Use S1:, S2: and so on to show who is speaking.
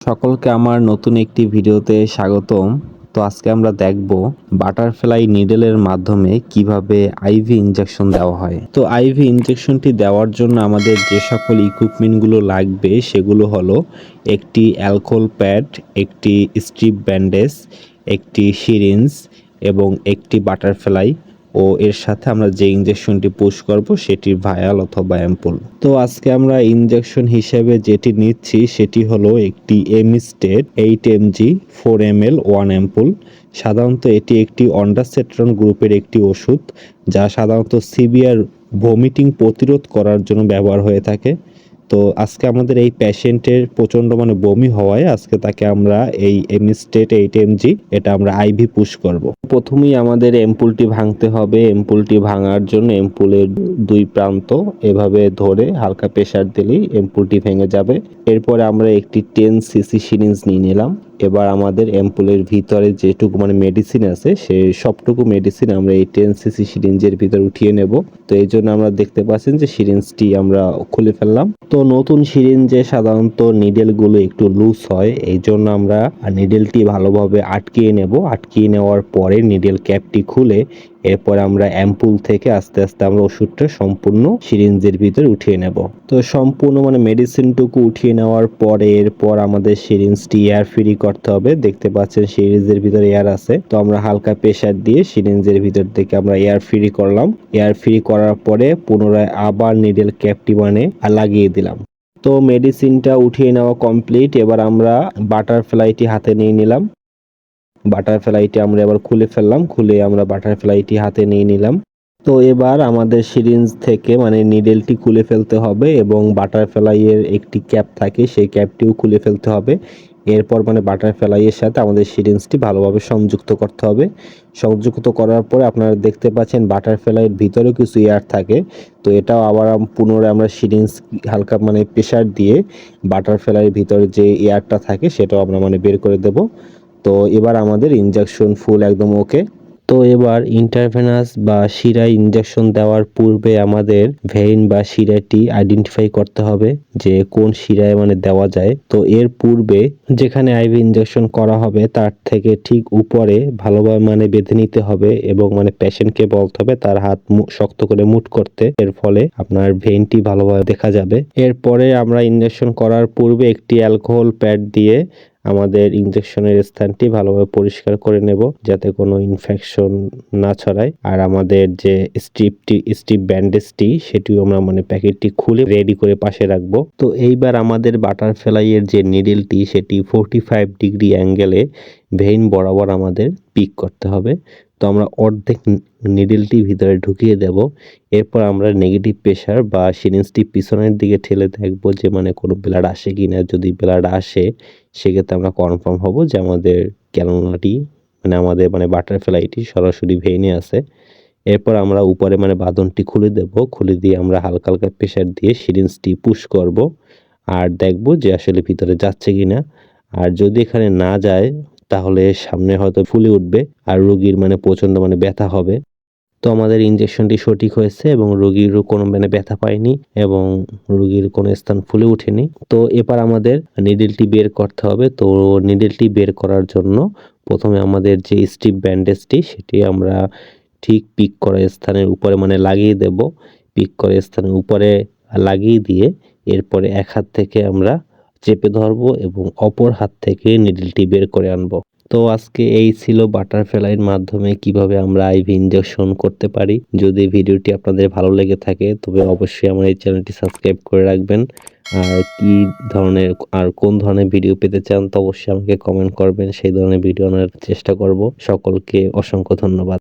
S1: সকলকে আমার নতুন একটি ভিডিওতে স্বাগতম। তো আজকে আমরা দেখব বাটারফ্লাই নিডেলের মাধ্যমে কীভাবে আইভি ইনজেকশন দেওয়া হয়। তো আইভি ইনজেকশনটি দেওয়ার জন্য আমাদের যে সকল ইকুইপমেন্টগুলো লাগবে সেগুলো হলো একটি অ্যালকোহল প্যাড, একটি স্ট্রিপ ব্যান্ডেজ, একটি সিরিঞ্জ এবং একটি বাটারফ্লাই। ও এর সাথে আমরা যে ইনজেকশনটি পুশ করব সেটির ভায়াল অথবা অ্যাম্পুল তো আজকে আমরা ইনজেকশন হিসেবে যেটি নিচ্ছি, সেটি হলো একটি M Emistat eight MG four M L one ampoule সাধারণত এটি একটি অন্ডাসেট্রন গ্রুপের একটি ওষুধ, যা সাধারণত সিভিয়ার ভমিটিং প্রতিরোধ করার জন্য ব্যবহার হয়ে থাকে। তো আজকে আমাদের এই পেশেন্টের প্রচণ্ড মানে বমি হওয়ায় আজকে তাকে আমরা এই এমিস্টেট এইট এমজি এটা আমরা আইভি পুশ করব। প্রথমেই আমাদের এম্পুলটি ভাঙতে হবে। এম্পুলটি ভাঙার জন্য এম্পুলের দুই প্রান্ত এভাবে ধরে হালকা প্রেশার দিলেই এম্পুলটি ভেঙে যাবে। এরপরে আমরা একটি টেন সিসি সিরিঞ্জ নিয়ে নিলাম। এবার আমাদের অ্যাম্পুলের ভিতরে যেটুকু মানে মেডিসিন আছে, সে সবটুকু মেডিসিন আমরা এই টেন সিসি সিরিঞ্জের ভিতরে উঠিয়ে নেব। তো এই জন্য আমরা দেখতে পাচ্ছেন যে সিরিঞ্জটি আমরা খুলে ফেললাম। তো নতুন সিরিঞ্জে সাধারণত নিডেলগুলো একটু লুজ হয়, এই জন্য আমরা নিডেলটি ভালোভাবে আটকিয়ে নেব। আটকিয়ে নেওয়ার পরে নিডেল ক্যাপটি খুলে এরপর আমরা অ্যাম্পুল থেকে আস্তে আস্তে আমরা ওষুধটা সম্পূর্ণ সিরিঞ্জের ভিতরে উঠিয়ে নেব। তো সম্পূর্ণ মানে মেডিসিনটুকু উঠিয়ে নেওয়ার পরে এরপর আমাদের সিরিঞ্জটি এয়ার ফ্রি করতে হবে। দেখতে পাচ্ছেন সিরিঞ্জের ভিতরে এয়ার আছে। তো আমরা হালকা প্রেসার দিয়ে সিরিঞ্জের ভিতর থেকে আমরা এয়ার ফ্রি করলাম। এয়ার ফ্রি করার পরে পুনরায় আবার নিডেল ক্যাপটি মানে লাগিয়ে দিলাম। তো মেডিসিনটা উঠিয়ে নেওয়া কমপ্লিট এবার আমরা বাটারফ্লাইটি হাতে নিয়ে নিলাম। বাটারফ্লাইটি আমরা এবার খুলে ফেললাম, খুলে আমরা বাটারফ্লাইটি হাতে নিয়ে নিলাম। তো এবার আমাদের সিরিঞ্জ থেকে মানে নিডেলটি খুলে ফেলতে হবে এবং বাটারফ্লাইয়ের একটি ক্যাপ থাকে, সেই ক্যাপটিও খুলে ফেলতে হবে। এরপর মানে বাটারফ্লাইয়ের সাথে আমাদের সিরিঞ্জটি ভালোভাবে সংযুক্ত করতে হবে। সংযুক্ত করার পরে আপনারা দেখতে পাচ্ছেন বাটারফ্লাইয়ের ভিতরেও কিছু এয়ার থাকে। তো এটাও আবার পুনরায় আমরা সিরিঞ্জ হালকা মানে প্রেশার দিয়ে বাটারফ্লাইয়ের ভিতরে যে এয়ারটা থাকে, সেটাও আমরা মানে বের করে দেব। তো এবার আমাদের ইনজেকশন ফুল একদম ওকে তো এবার ইন্টারভেনাস বা শিরায় ইনজেকশন দেওয়ার পূর্বে আমাদের ভেইন বা শিরাটি আইডেন্টিফাই করতে হবে যে কোন শিরায় মানে দেওয়া যায়। তো এর পূর্বে যেখানে আইভি ইনজেকশন করা হবে তার থেকে ঠিক উপরে ভালোভাবে মানে বেঁধে নিতে হবে এবং মানে পেশেন্টকে বলতে হবে তার হাত শক্ত করে মুট করতে। এর ফলে আপনার ভেইনটি ভালোভাবে দেখা যাবে। এরপরে আমরা ইনজেকশন করার পূর্বে একটি অ্যালকোহল প্যাড দিয়ে আমাদের ইনজেকশনের স্থানটি ভালোভাবে পরিষ্কার করে নেব যাতে কোনো ইনফেকশন না ছড়ায়। আর আমাদের যে স্ট্রিপটি স্ট্রিপ ব্যান্ডেজটি সেটিও আমরা মানে প্যাকেটটি খুলে রেডি করে পাশে রাখব। তো এইবার আমাদের বাটারফ্লাইয়ের যে নিডেলটি সেটি ফোরটি ফাইভ ডিগ্রি অ্যাঙ্গেলে ভেইন বরাবর আমাদের পিক করতে হবে। তো আমরা অর্ধেক নিডেলটি ভিতরে ঢুকিয়ে দেব। এরপর আমরা নেগেটিভ প্রেশার বা সিরিঞ্জটি পিছনের দিকে ঠেলে দেখব যে মানে কোনো ব্লাড আসে কি না যদি ব্লাড আসে, সেক্ষেত্রে আমরা কনফার্ম হব যে আমাদের ক্যালোনাটি মানে আমাদের মানে বাটারফ্লাইটি সরাসরি ভেইনে আছে। এরপর আমরা উপরে মানে বাঁধনটি খুলে দেব। খুলে দিয়ে আমরা হালকা হালকা প্রেশার দিয়ে সিরিঞ্জটি পুশ করব। আর দেখব যে আসলে ভিতরে যাচ্ছে কি না আর যদি এখানে না যায় তাহলে সামনে হয়তো ফুলে উঠবে আর রোগীর মানে প্রচণ্ড মানে ব্যথা হবে। তো আমাদের ইনজেকশনটি সঠিক হয়েছে এবং রোগীরও কোনো মানে ব্যথা পায়নি এবং রোগীর কোনো স্থান ফুলে ওঠেনি। তো এবার আমাদের নিডেলটি বের করতে হবে। তো নিডেলটি বের করার জন্য প্রথমে আমাদের যে স্ট্রিপ ব্যান্ডেজটি সেটি আমরা ঠিক পিক করা স্থানের উপরে মানে লাগিয়ে দেব। পিক করা স্থানের উপরে লাগিয়ে দিয়ে এরপরে এক হাত থেকে আমরা চেপে ধরবো এবং অপর হাত থেকে নিডলটি বের করে আনব। তো আজকে এই ছিল বাটারফ্লাইয়ের মাধ্যমে কীভাবে আমরা আইভি ইনজেকশন করতে পারি। যদি ভিডিওটি আপনাদের ভালো লেগে থাকে, তবে অবশ্যই আমার এই চ্যানেলটি সাবস্ক্রাইব করে রাখবেন। আর কি ধরনের, আর কোন ধরনের ভিডিও পেতে চান, তো অবশ্যই আমাকে কমেন্ট করবেন। সেই ধরনের ভিডিও আনার চেষ্টা করব। সকলকে অসংখ্য ধন্যবাদ।